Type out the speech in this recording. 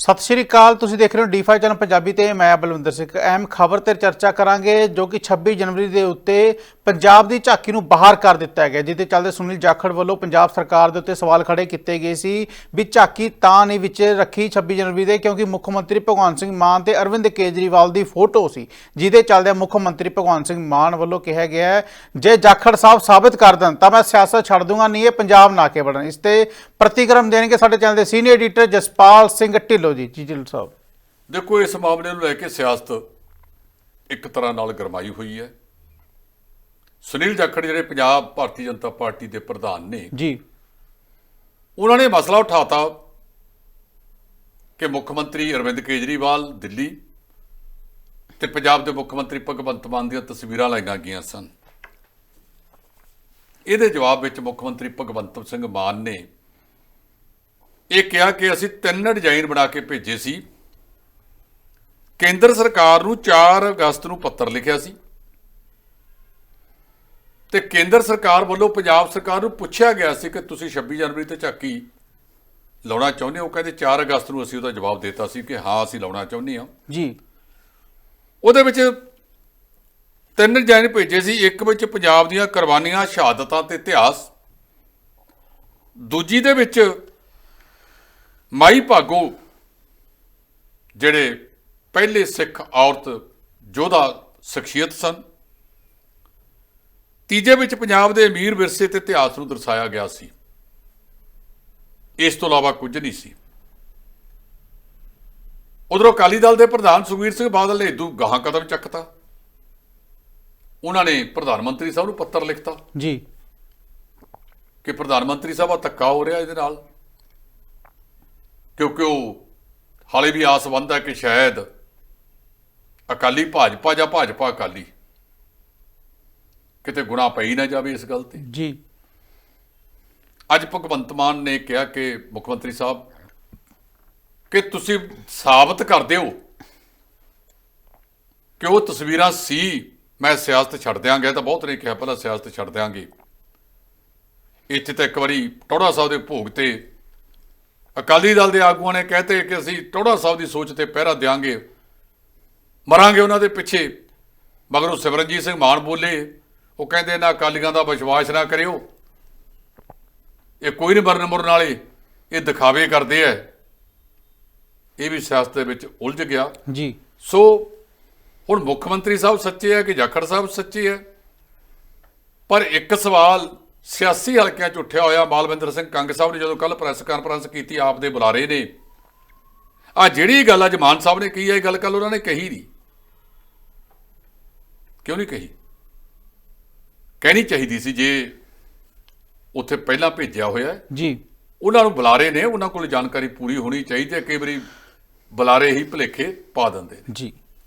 ਸਤਿ ਸ਼੍ਰੀ ਅਕਾਲ, ਤੁਸੀਂ ਦੇਖ ਰਹੇ ਹੋ ਡੀ5 ਚੈਨਲ ਪੰਜਾਬੀ ਤੇ ਮੈਂ ਬਲਵਿੰਦਰ ਸਿੰਘ। ਅਹਿਮ ਖਬਰ ਤੇ ਚਰਚਾ ਕਰਾਂਗੇ ਜੋ ਕਿ 26 ਜਨਵਰੀ ਦੇ ਉੱਤੇ ਪੰਜਾਬ ਦੀ ਝਾਕੀ ਨੂੰ ਬਾਹਰ ਕਰ ਦਿੱਤਾ ਗਿਆ, ਜਿਹਦੇ ਚੱਲਦੇ ਸੁਨੀਲ ਜਾਖੜ ਵੱਲੋਂ ਪੰਜਾਬ ਸਰਕਾਰ ਦੇ ਉੱਤੇ ਸਵਾਲ ਖੜੇ ਕੀਤੇ ਗਏ ਸੀ ਵੀ ਝਾਕੀ ਤਾਂ ਨਹੀਂ ਵਿੱਚ ਰੱਖੀ 26 ਜਨਵਰੀ ਦੇ, ਕਿਉਂਕਿ ਮੁੱਖ ਮੰਤਰੀ ਭਗਵੰਤ ਸਿੰਘ ਮਾਨ ਤੇ ਅਰਵਿੰਦ ਕੇਜਰੀਵਾਲ ਦੀ ਫੋਟੋ ਸੀ, ਜਿਹਦੇ ਚੱਲਦੇ ਮੁੱਖ ਮੰਤਰੀ ਭਗਵੰਤ ਸਿੰਘ ਮਾਨ ਵੱਲੋਂ ਕਿਹਾ ਗਿਆ ਜੇ ਜਾਖੜ ਸਾਹਿਬ ਸਾਬਤ ਕਰ ਦੇਣ ਤਾਂ ਮੈਂ ਸਿਆਸਤ ਛੱਡ ਦੂੰਗਾ, ਨਹੀਂ ਇਹ ਪੰਜਾਬ ਨਾ ਕੇ ਬੜਨ ਇਸ ਤੇ ਪ੍ਰਤੀਕਰਮ ਦੇਣਗੇ ਸਾਡੇ ਚੈਨਲ ਦੇ ਸੀਨੀਅਰ ਐਡੀਟਰ ਜਸਪਾਲ ਸਿੰਘ ਢਿੱਲੋਂ। ਜੀ ਜੀ ਢਿੱਲੋਂ ਸਾਹਿਬ। ਦੇਖੋ ਇਸ ਮਾਮਲੇ ਨੂੰ ਲੈ ਕੇ ਸਿਆਸਤ ਇੱਕ ਤਰ੍ਹਾਂ ਨਾਲ ਗਰਮਾਈ ਹੋਈ ਹੈ। ਸੁਨੀਲ ਜਾਖੜ ਜਿਹੜੇ ਪੰਜਾਬ ਭਾਰਤੀ ਜਨਤਾ ਪਾਰਟੀ ਦੇ ਪ੍ਰਧਾਨ ਨੇ ਜੀ। ਉਹਨਾਂ ਨੇ ਮਸਲਾ ਉਠਾਤਾ ਕਿ ਮੁੱਖ ਮੰਤਰੀ ਅਰਵਿੰਦ ਕੇਜਰੀਵਾਲ ਦਿੱਲੀ ਤੇ ਪੰਜਾਬ ਦੇ ਮੁੱਖ ਮੰਤਰੀ ਭਗਵੰਤ ਮਾਨ ਦੀਆਂ ਤਸਵੀਰਾਂ ਲਾਈਆਂ ਗਈਆਂ ਸਨ। ਇਹਦੇ ਜਵਾਬ ਵਿੱਚ ਮੁੱਖ ਮੰਤਰੀ ਭਗਵੰਤ ਸਿੰਘ ਮਾਨ ਨੇ ਇਹ ਕਿਹਾ ਕਿ ਅਸੀਂ ਤਿੰਨ ਡਿਜ਼ਾਈਨ ਬਣਾ ਕੇ ਭੇਜੇ ਸੀ। ਕੇਂਦਰ ਸਰਕਾਰ ਨੂੰ 4 ਅਗਸਤ ਨੂੰ ਪੱਤਰ ਲਿਖਿਆ ਸੀ। ਤੇ ਕੇਂਦਰ ਸਰਕਾਰ ਵੱਲੋਂ ਪੰਜਾਬ ਸਰਕਾਰ ਨੂੰ ਪੁੱਛਿਆ ਗਿਆ ਸੀ ਕਿ ਤੁਸੀਂ 26 ਜਨਵਰੀ ਤੇ ਝਾਕੀ ਲਾਉਣਾ ਚਾਹੁੰਦੇ ਹੋ? ਕਹਿੰਦੇ 4 ਅਗਸਤ ਨੂੰ ਅਸੀਂ ਉਹਦਾ ਜਵਾਬ ਦਿੱਤਾ ਸੀ ਕਿ ਹਾਂ ਅਸੀਂ ਲਾਉਣਾ ਚਾਹੁੰਦੇ ਹਾਂ। ਜੀ। ਉਹਦੇ ਵਿੱਚ ਤਿੰਨ ਡਿਜ਼ਾਈਨ ਭੇਜੇ ਸੀ। ਇੱਕ ਵਿੱਚ ਪੰਜਾਬ ਦੀਆਂ ਕੁਰਬਾਨੀਆਂ ਸ਼ਹਾਦਤਾਂ ਤੇ ਇਤਿਹਾਸ। ਦੂਜੀ ਦੇ ਵਿੱਚ ਮਾਈ ਭਾਗੋ ਜਿਹੜੇ ਪਹਿਲੇ ਸਿੱਖ ਔਰਤ ਯੋਧਾ ਸ਼ਖਸੀਅਤ ਸਨ ਤੀਜੇ ਵਿੱਚ ਪੰਜਾਬ ਦੇ ਅਮੀਰ ਵਿਰਸੇ ਤੇ ਇਤਿਹਾਸ ਨੂੰ ਦਰਸਾਇਆ ਗਿਆ ਸੀ। ਇਸ ਤੋਂ ਇਲਾਵਾ ਕੁਝ ਨਹੀਂ ਸੀ। ਉਧਰੋਂ ਅਕਾਲੀ ਦਲ ਦੇ ਪ੍ਰਧਾਨ ਸੁਖਬੀਰ ਸਿੰਘ ਬਾਦਲ ਨੇ ਇਦੂ ਗਾਹਾਂ ਕਦਮ ਚੱਕਤਾ। ਉਹਨਾਂ ਨੇ ਪ੍ਰਧਾਨ ਮੰਤਰੀ ਸਾਹਿਬ ਨੂੰ ਪੱਤਰ ਲਿਖਤਾ ਜੀ। ਕਿ ਪ੍ਰਧਾਨ ਮੰਤਰੀ ਸਾਹਿਬ ਆ ਧੱਕਾ ਹੋ ਰਿਹਾ ਇਹਦੇ ਨਾਲ। ਕਿਉਂਕਿ ਉਹ ਹਾਲੇ ਵੀ ਆਸਵੰਦ ਹੈ ਕਿ ਸ਼ਾਇਦ ਅਕਾਲੀ ਭਾਜਪਾ ਜਾਂ ਭਾਜਪਾ ਅਕਾਲੀ ਕਿਤੇ ਗੁਨਾਹ ਪਈ ਨਾ ਜਾਵੇ ਇਸ ਗੱਲ ਤੇ। ਜੀ। ਅੱਜ ਭਗਵੰਤ ਮਾਨ ਨੇ ਕਿਹਾ ਕਿ ਮੁੱਖ ਮੰਤਰੀ ਸਾਹਿਬ ਕਿ ਤੁਸੀਂ ਸਾਬਤ ਕਰ ਦਿਓ ਕਿ ਉਹ ਤਸਵੀਰਾਂ ਸੀ ਮੈਂ ਸਿਆਸਤ ਛੱਡ ਦਿਆਂਗੇ ਤਾਂ ਬਹੁਤ ਨੇ ਕਿਹਾ ਪਹਿਲਾਂ ਸਿਆਸਤ ਛੱਡ ਦਿਆਂਗੇ। ਇੱਥੇ ਤਾਂ ਇੱਕ ਵਾਰੀ ਟੋੜਾ ਸਾਹਿਬ ਦੇ ਭੋਗ ਤੇ ਅਕਾਲੀ ਦਲ ਦੇ ਆਗੂਆਂ ਨੇ ਕਹਤੇ ਕਿ ਅਸੀਂ ਟੋੜਾ ਸਾਹਿਬ ਦੀ ਸੋਚ ਤੇ ਪਹਿਰਾ ਦਿਆਂਗੇ। ਮਰਾਂਗੇ ਉਹਨਾਂ ਦੇ ਪਿੱਛੇ। ਮਗਰੋਂ ਸਿਮਰਨਜੀਤ ਸਿੰਘ ਮਾਨ ਬੋਲੇ। ਉਹ ਕਹਿੰਦੇ ਨਾ ਅਕਾਲੀਆਂ ਦਾ ਵਿਸ਼ਵਾਸ ਨਾ ਕਰਿਓ। ਇਹ ਕੋਈ ਨਹੀਂ ਮਰਨ ਮੁਰਨ ਵਾਲੇ। ਇਹ ਦਿਖਾਵੇ ਕਰਦੇ ਐ। ਇਹ ਵੀ ਸਿਆਸਤ ਦੇ ਵਿੱਚ ਉਲਝ ਗਿਆ। ਜੀ। ਸੋ ਹੁਣ ਮੁੱਖ ਮੰਤਰੀ ਸਾਹਿਬ ਸੱਚੇ ਹੈ ਕਿ ਜਾਖੜ ਸਾਹਿਬ ਸੱਚੇ ਹੈ ਪਰ ਇੱਕ ਸਵਾਲ ਸਿਆਸੀ ਹਲਕਿਆਂ 'ਚ ਉੱਠਿਆ ਹੋਇਆ ਮਾਲਵਿੰਦਰ ਸਿੰਘ ਕੰਗ ਸਾਹਿਬ ਨੇ ਜਦੋਂ ਕੱਲ ਪ੍ਰੈਸ ਕਾਨਫਰੰਸ ਕੀਤੀ ਆਪ ਦੇ ਬੁਲਾਰੇ ਨੇ ਆ ਜਿਹੜੀ ਗੱਲ ਅੱਜ ਮਾਨ ਸਾਹਿਬ ਨੇ ਕਹੀ ਹੈ ਇਹ ਗੱਲ ਕੱਲ ਉਹਨਾਂ ਨੇ ਕਹੀ ਨਹੀਂ। ਕਿਉਂ ਨਹੀਂ ਕਹੀ? ਕਹਿਣੀ ਚਾਹੀਦੀ ਸੀ ਜੇ ਉੱਥੇ ਪਹਿਲਾਂ ਭੇਜਿਆ ਹੋਇਆ। ਜੀ। ਉਹਨਾਂ ਨੂੰ ਬੁਲਾਰੇ ਨੇ ਉਹਨਾਂ ਕੋਲ ਜਾਣਕਾਰੀ ਪੂਰੀ ਹੋਣੀ ਚਾਹੀਦੀ ਹੈ ਕਈ ਵਾਰੀ ਬੁਲਾਰੇ ਹੀ ਭੁਲੇਖੇ ਪਾ ਦਿੰਦੇ ਨੇ। ਜੀ।